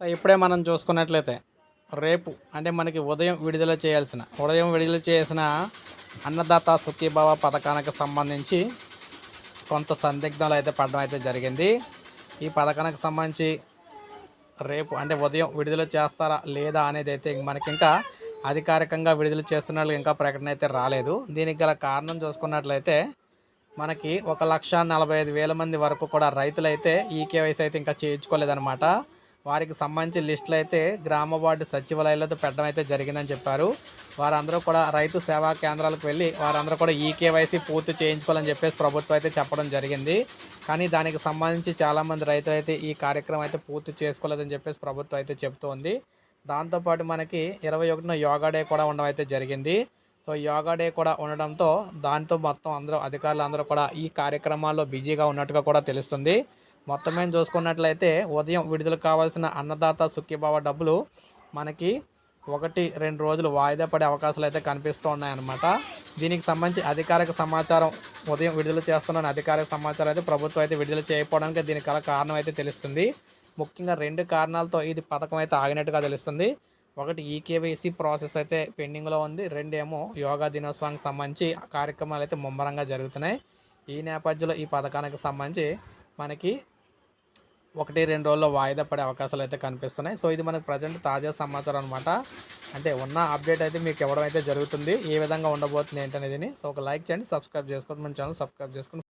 ఇప్పుడే మనం చూసుకున్నట్లయితే రేపు అంటే మనకి ఉదయం విడుదల చేయాల్సిన ఉదయం విడుదల చేసిన అన్నదాత సుఖీభావ పథకానికి సంబంధించి కొంత సందిగ్ధాలు అయితే పడడం అయితే జరిగింది. ఈ పథకానికి సంబంధించి రేపు అంటే ఉదయం విడుదల చేస్తారా లేదా అనేది అయితే మనకి ఇంకా అధికారికంగా విడుదల చేస్తున్నట్లు ఇంకా ప్రకటన అయితే రాలేదు. దీనికి గల కారణం చూసుకున్నట్లయితే మనకి ఒక లక్ష నలభై ఐదు వేల మంది వరకు కూడా రైతులైతే ఈ కేవైసీ అయితే ఇంకా చేయించుకోలేదన్నమాట. వారికి సంబంధించి లిస్టులు అయితే గ్రామ వార్డు సచివాలయాలతో పెట్టడం అయితే జరిగిందని చెప్పారు. వారందరూ కూడా రైతు సేవా కేంద్రాలకు వెళ్ళి వారందరూ కూడా ఈ కేవైసీ పూర్తి చేయించుకోవాలని చెప్పేసి ప్రభుత్వం అయితే చెప్పడం జరిగింది. కానీ దానికి సంబంధించి చాలామంది రైతులు అయితే ఈ కార్యక్రమం అయితే పూర్తి చేసుకోలేదని చెప్పేసి ప్రభుత్వం అయితే చెప్తోంది దాంతోపాటు మనకి ఇరవై ఒకటిన యోగా డే కూడా ఉండడం అయితే జరిగింది. సో యోగా డే కూడా ఉండడంతో దాంతో మొత్తం అందరూ అధికారులు అందరూ కూడా ఈ కార్యక్రమాల్లో బిజీగా ఉన్నట్టుగా కూడా తెలుస్తుంది. మొత్తం మేము చూసుకున్నట్లయితే ఉదయం విడుదల కావాల్సిన అన్నదాత సుఖీభావ డబ్బులు మనకి ఒకటి రెండు రోజులు వాయిదా పడే అవకాశాలు అయితే కనిపిస్తూ ఉన్నాయన్నమాట. దీనికి సంబంధించి అధికారిక సమాచారం ఉదయం విడుదల చేస్తున్న అధికారిక సమాచారం అయితే ప్రభుత్వం అయితే విడుదల చేయకపోవడానికి దీనికి గల కారణం అయితే తెలుస్తుంది. ముఖ్యంగా రెండు కారణాలతో ఇది పథకం అయితే ఆగినట్టుగా తెలుస్తుంది. ఒకటి ఈకేవైసీ ప్రాసెస్ అయితే పెండింగ్లో ఉంది. రెండేమో యోగా దినోత్సవానికి సంబంధించి కార్యక్రమాలు అయితే ముమ్మరంగా జరుగుతున్నాయి. ఈ నేపథ్యంలో ఈ పథకానికి సంబంధించి మనకి ఒకటి రెండు రోజుల్లో వాయిదా పడే అవకాశాలు అయితే కనిపిస్తున్నాయి. సో ఇది మనకు ప్రజెంట్ తాజా సమాచారం అనమాట అంటే ఉన్న అప్డేట్ అయితే మీకు ఇవ్వడం అయితే జరుగుతుంది. ఏ విధంగా ఉండబోతుంది ఏంటనేది సో ఒక లైక్ చేయండి సబ్స్క్రైబ్ చేసుకోండి. మన ఛానల్ సబ్స్క్రైబ్ చేసుకుని